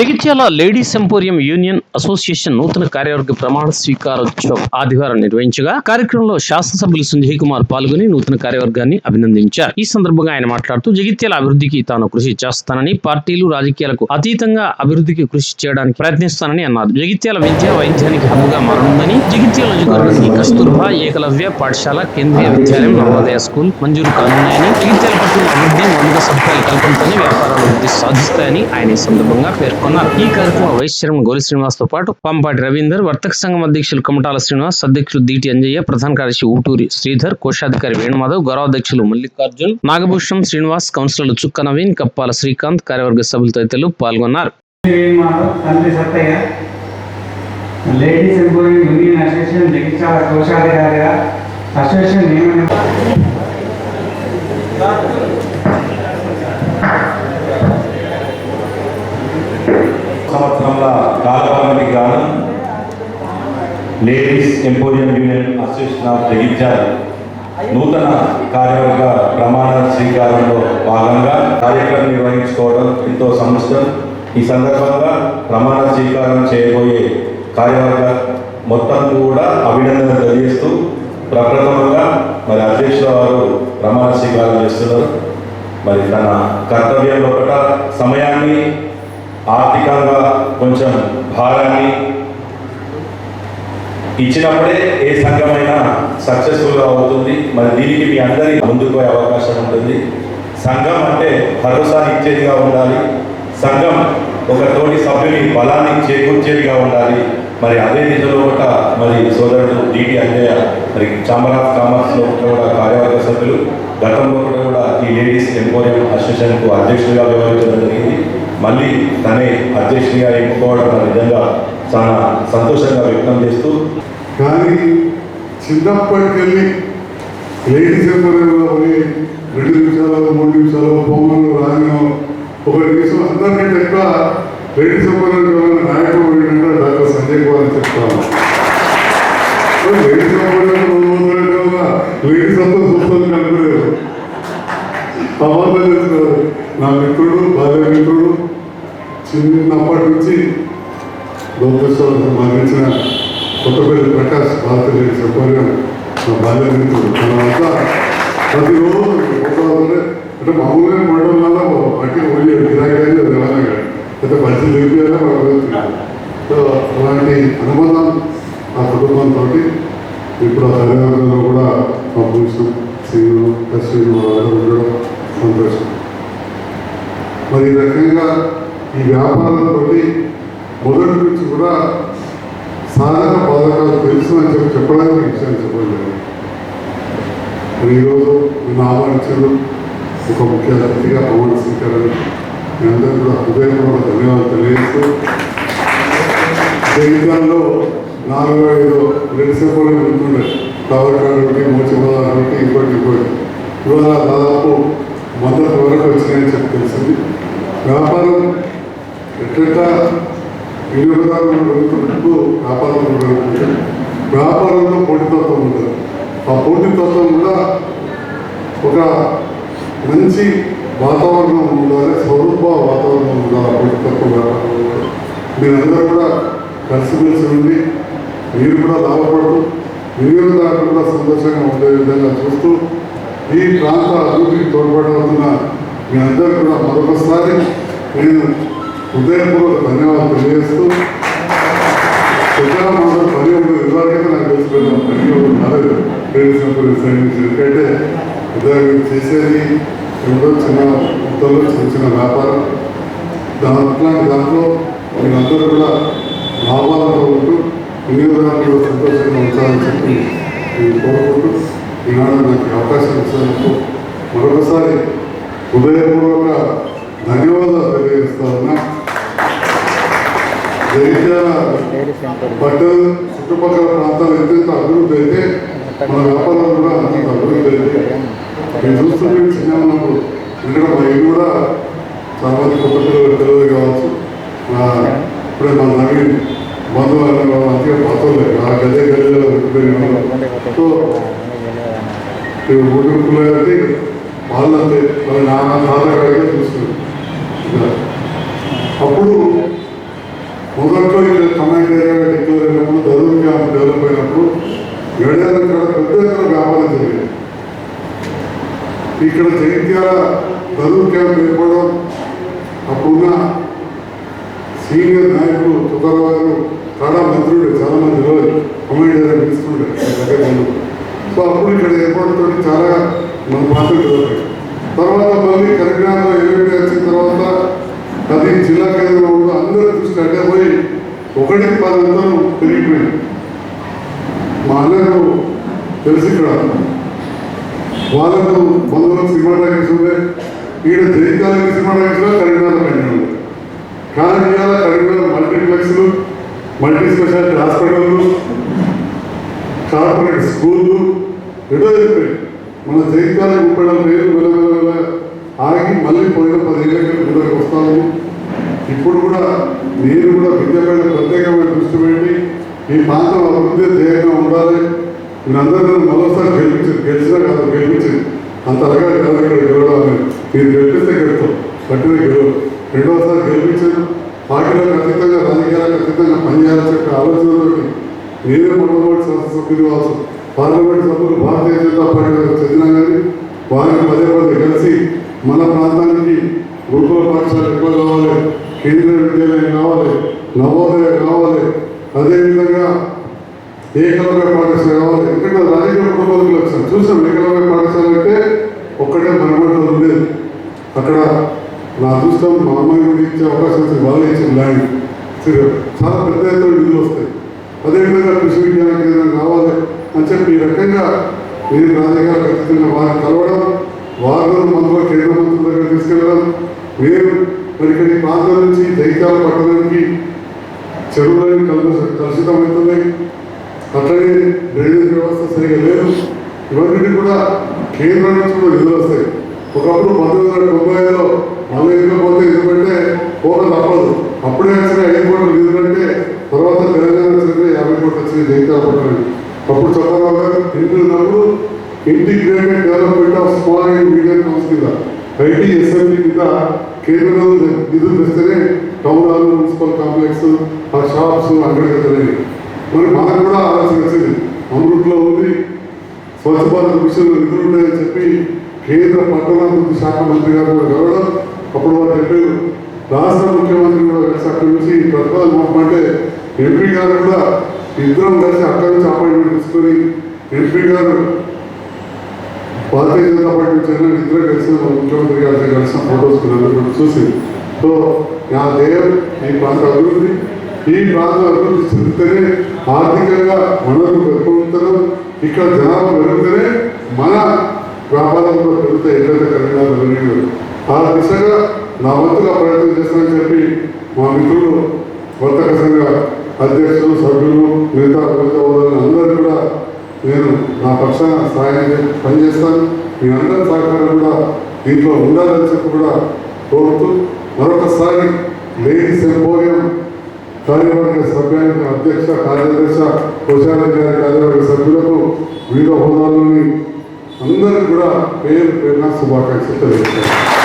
Jagtial ladies emporium union association నూతన కార్యవర్గ ప్రమాణ స్వీకారోత్సవం ఆదివారం నిర్వహించగా కార్యక్రమంలో శాసనసభ్యులు సంజయ్ కుమార్ పాల్గొని నూతన కార్యవర్గాన్ని అభినందించారు. ఈ సందర్భంగా ఆయన మాట్లాడుతూ జగిత్యాల అభివృద్ధికి తాను కృషి చేస్తానని పార్టీలు రాజకీయాలకు అతీతంగా అభివృద్ధికి కృషి చేయడానికి ప్రయత్నిస్తానని అన్నారు. జగిత్యాల విద్య వైద్యానికి హబ్బుగా మారనుందని జగిత్యాల నియోజకవర్గానికి కస్తూర్బా ఏకలవ్య పాఠశాల కేంద్రీయ విద్యాలయం నవోదయ స్కూల్ మంజూరు కానున్నాయని జగిత్యాల పట్టణ అభివృద్ధి మౌలిక సదుపాయాల కల్పనతోనే వ్యాపారాలు వృద్ధి సాధిస్తాయని ఆయన ఈ సందర్భంగా పేర్కొన్నారు. ఈ కార్యక్రమం వైస్ చైర్మన్ గోలి శ్రీనివాస్తో పాటు పంపాటి రవీందర్ వర్తక సంఘం అధ్యక్షులు కమటాల శ్రీనివాస్ అధ్యక్షులు దీటి అంజయ్య ప్రధాన కార్యదర్శి ఊటూరి శ్రీధర్ కోశాధికారి వేణుమాధవ్ గౌరవాధ్యక్షులు మల్లికార్జున్ నాగభూషణం శ్రీనివాస్ కౌన్సిలర్లు చుక్క నవీన్ కప్పాల శ్రీకాంత్ కార్యవర్గ సభ్యులు తదితరులు పాల్గొన్నారు. లేడీస్ యూనియన్ అసోసియేషన్ జగిత్యాల కోశాధికారిగా అసోసియేషన్ సంవత్సరంల కాలపరిమితికి గాను ladies emporium union association of Jagtial నూతన కార్యవర్గ ప్రమాణ స్వీకారంలో భాగంగా కార్యక్రమం నిర్వహించుకోవడం ఎంతో సంవత్సరం. ఈ సందర్భంగా ప్రమాణ స్వీకారం చేయబోయే కార్యవర్గ మొత్తం కూడా అభినందన తెలియజేస్తూ ప్రప్రథమంగా మరి అధ్యక్షుల వారు ప్రమాణ స్వీకారం చేస్తున్నారు. మరి తన కర్తవ్యం ఒకట సమయాన్ని ఆర్థికంగా కొంచెం భారాన్ని ఇచ్చినప్పుడే ఏ సంఘమైనా సక్సెస్ఫుల్గా అవుతుంది. మరి దీనికి మీ అందరి ముందుకు పోయే అవకాశం ఉంటుంది. సంఘం అంటే భరోసా ఇచ్చేదిగా ఉండాలి. సంఘం ఒక తోటి సభ్యుని బలాన్ని చేకూర్చేదిగా ఉండాలి. మరి అదే దిశలో కూడా మరి సోదరుడు డిటి అంజయ్య మరి ఛాంబర్ ఆఫ్ కామర్స్లో కూడా కార్యవర్గ సభ్యులు గతంలో కూడా కూడా ఈ లేడీస్ ఎంపోరియం అసోసియేషన్కు అధ్యక్షుడిగా వ్యవహరించడం జరిగింది. మళ్ళీ తనే అధ్యక్షుడిగా ఎన్నుకోవడం నిజంగా చాలా సంతోషంగా వ్యక్తం చేస్తూ కానీ చిన్నప్పటికెళ్ళి లేడీస్ ఎంపరీలో పోయి రెండు నిమిషాలు మూడు నిమిషాలు బొమ్మలు రాయడం ఒక నిమిషం అందరికంటే ఎక్కువ లేడీస్ ఎంపరీలో నా మిత్రుడు భార్య మిత్రుడు చిన్నప్పటి నుంచి లోకేశ్వరం మరణించిన కొత్తపల్లి ప్రకాష్ భారతదేశ సౌకర్యం నా భార్య మిత్రుడు. తర్వాత ప్రతిరోజు అంటే మామూలుగా పడడం వల్ల అట్టి వెళ్ళి గిరాకీ తెలంగాణ అయితే మంచి తెలిపారా సో అలాంటి అనుబంధం ఆ కుటుంబంతో ఇప్పుడు ఆ తల్లిదండ్రులు కూడా మా భూషణం శ్రీను అశ్విన్ వాళ్ళందరూ ఉండడం సంతోషం మరి ఈ రకంగా ఈ వ్యాపారంతో మొదటి నుంచి కూడా సాధన పథకాలు తెలుసు అని చెప్పి చెప్పడానికి ఈ విషయం చెప్పలేదు ఈరోజు నిన్ను ఆహ్వానించారు ఒక ముఖ్య అతిథిగా ప్రమాణ స్వీకరణ మీ అందరూ కూడా హృదయపూర్వక ధన్యవాదాలు తెలియజేస్తూ జీవితాల్లో నాలుగు ఐదు రెడిసిపోలే ఉంటుండే టవర్ కార్డు ఒకటి మోచిపోదారు ఒకటి ఇంకోటి ఇంకోటి ఇవాళ దాదాపు మొదటి వరకు వచ్చినాయని చెప్పి తెలిసింది వ్యాపారం ఎట్లా వినియోగదారులు పెరుగుతున్నట్టు వ్యాపారంలో పెరుగుతుంది వ్యాపారంలో పోటీతత్వం ఉంటుంది ఆ పోటీతత్వం కూడా ఒక మంచి వాతావరణం ఉండాలి స్వరూప వాతావరణం ఉండాలి పోటీతత్వం వ్యాపారంలో మీరందరూ కూడా కలిసిమెలిసి ఉండి మీరు కూడా లాభపడుతూ వినియోగదారులు కూడా సంతోషంగా ఉండే విధంగా చూస్తూ ఈ ప్రాంత అభివృద్ధికి తోడ్పడుతున్న మీ అందరూ కూడా మరొకసారి నేను హృదయపూర్వక ధన్యవాదాలు తెలియజేస్తూ ప్రజల మాత్రం పని ఉండదు ఇదివరకైతే నాకు తెలిసిపోయిన పని ఉండదు నాలేదు ప్రేమించినప్పుడు ఎందుకంటే ఉదయం చేసేది ఏదో చిన్న మొత్తంలో చిన్న చిన్న వ్యాపారం. దాంట్లో దాంట్లో మీరందరూ కూడా లాభాలతో ఉంటూ వినియోగదారులు సంతోషంగా ఉంచాలని చెప్పి నేను కోరుకుంటూ ఈనాడు నాకు అవకాశం ఇచ్చినందుకు మరొకసారి హృదయపూర్వక ధన్యవాదాలు తెలియజేస్తా ఉన్నా. జగిత్యాల పట్టణ చుట్టుపక్కల ప్రాంతాలు ఎంతెంత అభివృద్ధి అయితే మన వ్యాపారం కూడా అంత అభివృద్ధి అయితే నేను చూస్తుంటే చిన్న ఉన్నప్పుడు ఎందుకంటే మా ఇల్లు కూడా చాలా మంది కొత్త పిల్లలు తెలియదు కావచ్చు. ఇప్పుడే మా నవీన్ బంధువులు అంతే పాత్రలేదు ఆ గదే గదిలో సో ఊరుకులు అయితే వాళ్ళంతే వాళ్ళ నాన్న తాత చూస్తున్నారు. అప్పుడు మొదట్లో ఇక్కడ కమాండ్ ఏరియా డిక్లేర్ అయినప్పుడు దరూర్ క్యాంప్ డెవలప్ అయినప్పుడు గడియాల ఇక్కడ పెద్ద ఎత్తున వ్యాపారం జరిగింది ఇక్కడ జగిత్యాల దరూర్ క్యాంప్ ఏర్పడడం అప్పుడున్న సీనియర్ నాయకులు తుకారావు గారు చాలా మంత్రులు చాలా మంది రోజు కమాండ్ ఏరియా పిలుస్తుండే దగ్గర ముందు సో అప్పుడు ఇక్కడ ఏర్పడటం చాలా మన ప్రాంతం డెవలప్ తర్వాత మళ్ళీ కరీంనగర్లో ఎలివేట్ వచ్చిన తర్వాత అది జిల్లా కేంద్రంలో అందరూ దృష్టి అంటే పోయి ఒకటికి పది అంతరం పెరిగిపోయింది. మా అన్నకు తెలిసి ఇక్కడ. వాళ్ళకు బంధువులకు సినిమా టాకీస్ ఉండే. ఈడ జైతాలకి సినిమా టాకీస్లో కరీంనగర్ పైన కానీ ఇవాళ కరీంనగర్ మల్టీప్లెక్స్లు మల్టీ స్పెషాలిటీ హాస్పిటళ్ళు కార్పొరేట్ స్కూళ్ళు ఎటో చెప్పాయి మన జైతాల ముప్పై పేరు ఏళ్ళు ఆగి మళ్ళీ ఇప్పుడు కూడా మీరు కూడా విద్యపై ప్రత్యేకమైన దృష్టి పెట్టి ఈ ప్రాంతం అభివృద్ధి ధ్యేయంగా ఉండాలి. మీరందరూ మరోసారి గెలిపించింది గెలిచినా కాదు గెలిపించింది అంత అలాగా కాదు ఇక్కడ గెలవాలి మీరు గెలిపిస్తే గెలుపుతాం పట్టిన గెలవు రెండోసారి గెలిపించాను పార్టీలకు అతీతంగా రాజకీయాలకు అతీతంగా పనిచేయాలని చెప్పే ఆలోచనతోటి నేనే మొట్టమొదటి సభ్యులు కావచ్చు. పార్లమెంట్ సభ్యులు భారతీయ జనతా పార్టీకి చెందినా కానీ వారిని పదే పదే కలిసి మన ప్రాంతానికి గురుకుల పాఠశాల ఎక్కువ కావాలి. కేంద్ర విద్యాలయం కావాలి నవోదయ కావాలి అదేవిధంగా ఏకలవ్య పాఠశాల కావాలి. ఎందుకంటే రాజకీయ కుటుంబాలకు లక్ష్యం చూసాం ఏకలవ్య పాఠశాల అంటే ఒక్కటే మనమంటూ ఉండేది. అక్కడ నా అదృష్టం మా అమ్మాయి కూడా ఇచ్చే అవకాశం వాళ్ళు ఇచ్చిన ల్యాండ్. చాలా పెద్ద ఎత్తున నిధులు వస్తాయి. అదేవిధంగా కృషి విజ్ఞాన కేంద్రం కావాలి అని చెప్పి ఈ రకంగా నేను రాజకీయాలు ఖచ్చితంగా వారిని కలవడం వారిలో మంత్రులు కేంద్ర మంత్రుల దగ్గర తీసుకెళ్ళడం నేను మరి ఇక్కడ ఈ నుంచి జైత్యాల పట్టణానికి చెరువులని కలుష కలుషితమవుతున్నాయి అట్లనే డ్రైనేజ్ వ్యవస్థ సరిగా లేదు. ఇవన్నీ కూడా కేంద్రం నుంచి కూడా నిధులు వస్తాయి. ఒకప్పుడు పంతొమ్మిది వందల తొంభై ఐదులో మళ్ళీ ఎన్నికపోతే ఎందుకంటే పోక తప్పదు. అప్పుడే వచ్చిన ఐదు కోట్ల నిధులు అంటే తర్వాత తెలంగాణ వచ్చిన యాభై కోట్లు వచ్చినాయి జైత్యాల పట్టణానికి అప్పుడు Chandrababu garu ఇంటున్నప్పుడు integrated development of small and medium house కింద ఐటీ ఎస్ఎంఈ కింద కేంద్రంలో నిధులు తెస్తేనే టౌన్ హాల్ మున్సిపల్ కాంప్లెక్స్ ఆ షాప్స్ అంగడిగతలే మరి మనకు కూడా ఆలోచన వచ్చింది. అమృత్లో ఉంది. స్వచ్ఛ భారత్ మిషన్ నిధులు ఉన్నాయని చెప్పి కేంద్ర పట్టణాభివృద్ధి శాఖ మంత్రి గారు కూడా కలవడం అప్పుడు వారు చెప్పారు. రాష్ట్ర ముఖ్యమంత్రి కూడా కలిసి అక్కడి నుంచి ప్రతిపాదన పంపమంటే ఎంపీ గారు కూడా ఇద్దరం కలిసి అక్కడి నుంచి అపాయింట్మెంట్ తీసుకొని ఎంపీ గారు భారతీయ జనతా పార్టీ చైర్మన్ ఇద్దరు కలిసి ముఖ్యమంత్రి గారితో కలిసిన ఫోటోస్ చూసి సో నా ధ్యేయం ఈ ప్రాంత అభివృద్ధి ఈ ప్రాంతం అభివృద్ధి చెందితేనే ఆర్థికంగా మనకు పెరుగుతున్నాం ఇక్కడ జనాభా పెరిగితేనే మన వ్యాపారం కూడా పెరుగుతాయి. ఎక్కడైతే కరీంనగర్ పెరిగిందో ఆ దిశగా నా వంతుగా ప్రయత్నం చేస్తానని చెప్పి మా మిత్రులు వర్తక సంఘ అధ్యక్షులు సభ్యులు మిగతా మిగతా అందరూ కూడా నేను నా పక్షాన సహాయం పనిచేస్తాను. మీ అందరి సహకారం కూడా దీంట్లో ఉండాలని చెప్పి కూడా కోరుతూ మరొకసారి లేడీస్ ఎంపోరియం కార్యవర్గ సభ్యానికి అధ్యక్ష కార్యదర్శ కోశాధికారి కార్యవర్గ సభ్యులకు వివిధ హోదాలోని అందరికీ కూడా పేరు పేరున శుభాకాంక్షలు తెలియజేస్తాను.